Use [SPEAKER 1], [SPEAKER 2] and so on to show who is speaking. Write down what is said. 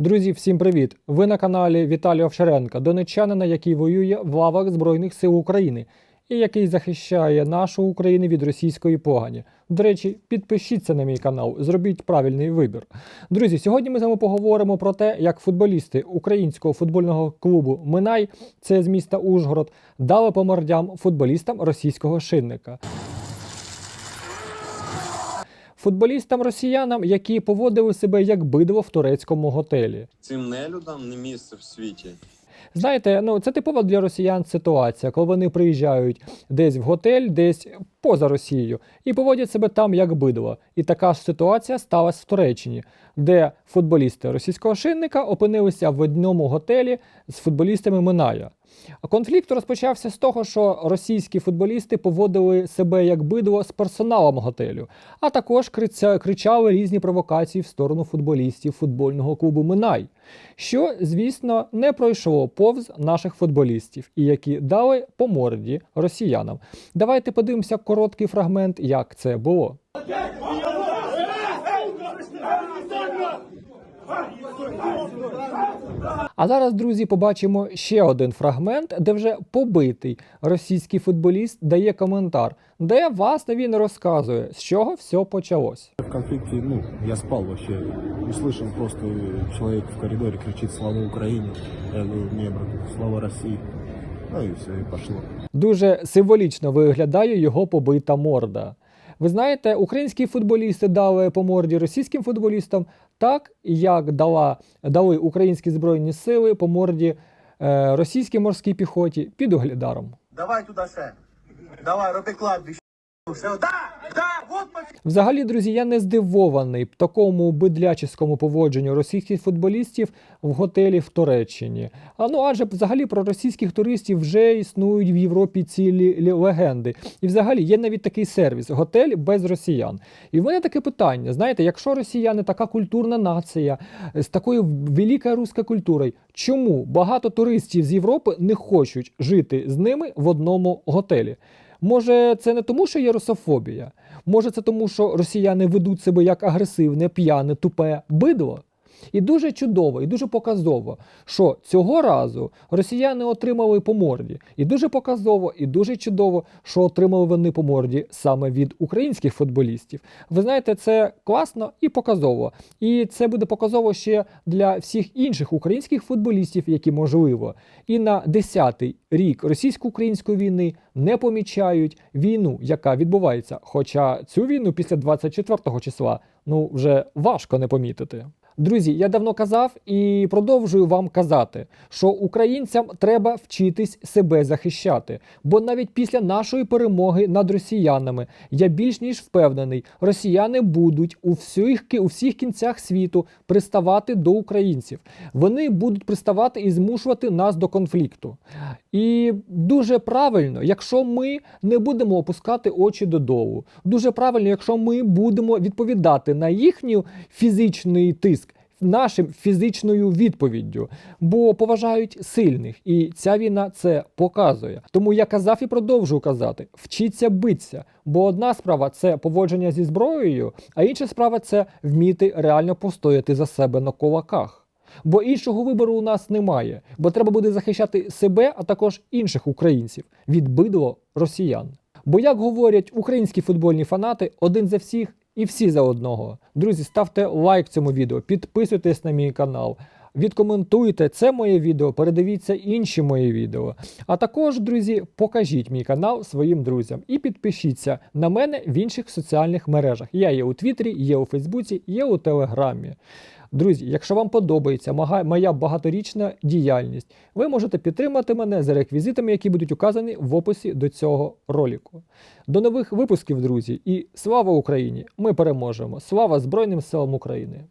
[SPEAKER 1] Друзі, всім привіт! Ви на каналі Віталія Овчаренка, донеччанина, який воює в лавах Збройних сил України і який захищає нашу Україну від російської погані. До речі, підпишіться на мій канал, зробіть правильний вибір. Друзі, сьогодні ми з вами поговоримо про те, як футболісти українського футбольного клубу Минай, це з міста Ужгород, дали по мордям футболістам російського шинника. Футболістам росіянам, які поводили себе як бидло в турецькому готелі.
[SPEAKER 2] Цим нелюдам не місце в світі.
[SPEAKER 1] Знаєте, ну це типова для росіян ситуація, коли вони приїжджають десь в готель, десь поза Росією, і поводять себе там як бидло. І така ж ситуація сталася в Туреччині, де футболісти російського шинника опинилися в одному готелі з футболістами Миная. Конфлікт розпочався з того, що російські футболісти поводили себе як бидло з персоналом готелю, а також кричали різні провокації в сторону футболістів футбольного клубу Минай, що, звісно, не пройшло повз наших футболістів, і які дали по морді росіянам. Давайте подивимося короткий фрагмент, як це було. А зараз, друзі, побачимо ще один фрагмент, де вже побитий російський футболіст дає коментар, де власне він розказує, з чого все почалось.
[SPEAKER 3] В конфликте, ну, я спал вообще. Услышал просто человек в коридоре кричит «Слава Украине!» Я говорю, не, брат, слава России. Ну и все, и пошло.
[SPEAKER 1] Дуже символічно виглядає його побита морда. Ви знаєте, українські футболісти дали по морді російським футболістам так, як дала, дали українські збройні сили по морді е, російській морській піхоті під оглядаром.
[SPEAKER 4] Давай туди ще. Давай, роби кладбище. Все, да,
[SPEAKER 1] Взагалі, друзі, я не здивований такому бидлячському поводженню російських футболістів в готелі в Туреччині. А ну адже взагалі про російських туристів вже існують в Європі цілі легенди. І взагалі є навіть такий сервіс готель без росіян. І в мене таке питання: знаєте, якщо росіяни така культурна нація з такою великою руською культурою, чому багато туристів з Європи не хочуть жити з ними в одному готелі? Може, це не тому, що є русофобія? Може, це тому, що росіяни ведуть себе як агресивне, п'яне, тупе бидло? І дуже чудово, і дуже показово, що цього разу росіяни отримали по морді. І дуже показово, і дуже чудово, що отримали вони по морді саме від українських футболістів. Ви знаєте, це класно і показово. І це буде показово ще для всіх інших українських футболістів, які можливо і на 10-й рік російсько-української війни не помічають війну, яка відбувається. Хоча цю війну після 24 числа ну вже важко не помітити. Друзі, я давно казав і продовжую вам казати, що українцям треба вчитись себе захищати. Бо навіть після нашої перемоги над росіянами я більш ніж впевнений, росіяни будуть у всіх, у всіх кінцях світу приставати до українців. Вони будуть приставати і змушувати нас до конфлікту. І дуже правильно, якщо ми не будемо опускати очі додолу. Дуже правильно, якщо ми будемо відповідати на їхній фізичний тиск. Нашим фізичною відповіддю, бо поважають сильних, і ця війна це показує. Тому я казав і продовжую казати: вчіться битися. Бо одна справа це поводження зі зброєю, а інша справа це вміти реально постояти за себе на кулаках. Бо іншого вибору у нас немає, бо треба буде захищати себе, а також інших українців від бидло росіян. Бо, як говорять українські футбольні фанати, один за всіх і всі за одного. Друзі, ставте лайк цьому відео, підписуйтесь на мій канал. Відкоментуйте це моє відео, передивіться інші мої відео. А також, друзі, покажіть мій канал своїм друзям і підпишіться на мене в інших соціальних мережах. Я є у Твіттері, є у Фейсбуці, є у Телеграмі. Друзі, якщо вам подобається моя багаторічна діяльність, ви можете підтримати мене за реквізитами, які будуть указані в описі до цього ролику. До нових випусків, друзі, і слава Україні! Ми переможемо! Слава Збройним силам України!